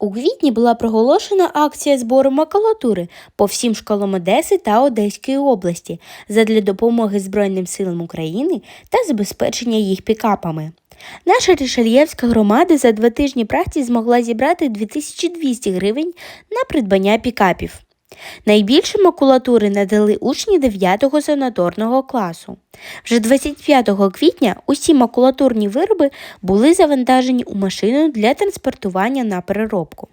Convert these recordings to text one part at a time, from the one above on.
У квітні була проголошена акція збору макулатури по всім школам Одеси та Одеської області задля допомоги Збройним силам України та забезпечення їх пікапами. Наша Рішельєвська громада за два тижні праці змогла зібрати 2200 гривень на придбання пікапів. Найбільше макулатури надали учні 9 го санаторного класу. Вже 25 квітня усі макулатурні вироби були завантажені у машину для транспортування на переробку.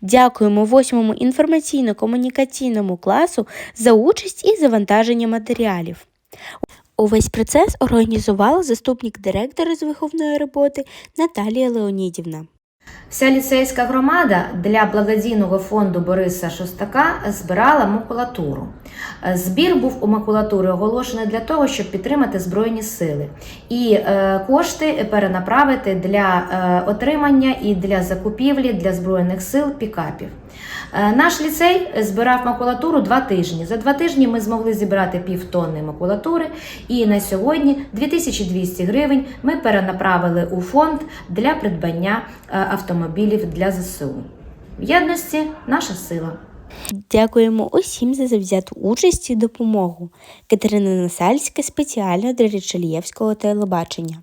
Дякуємо 8-му інформаційно-комунікаційному класу за участь і завантаження матеріалів. Увесь процес організувала заступник директора з виховної роботи Наталія Леонідівна. Вся ліцейська громада для благодійного фонду Бориса Шостака збирала макулатуру. Збір був у макулатури оголошений для того, щоб підтримати Збройні сили і е, кошти перенаправити для е, отримання і для закупівлі для Збройних сил пікапів. Е, Наш ліцей збирав макулатуру два тижні. За два тижні ми змогли зібрати півтонни макулатури, і на сьогодні 2200 гривень ми перенаправили у фонд для придбання е, автомобілів для ЗСУ. В єдності наша сила. Дякуємо усім за завзяту участь і допомогу. Катерина Насальська спеціально для Річельєвського телебачення.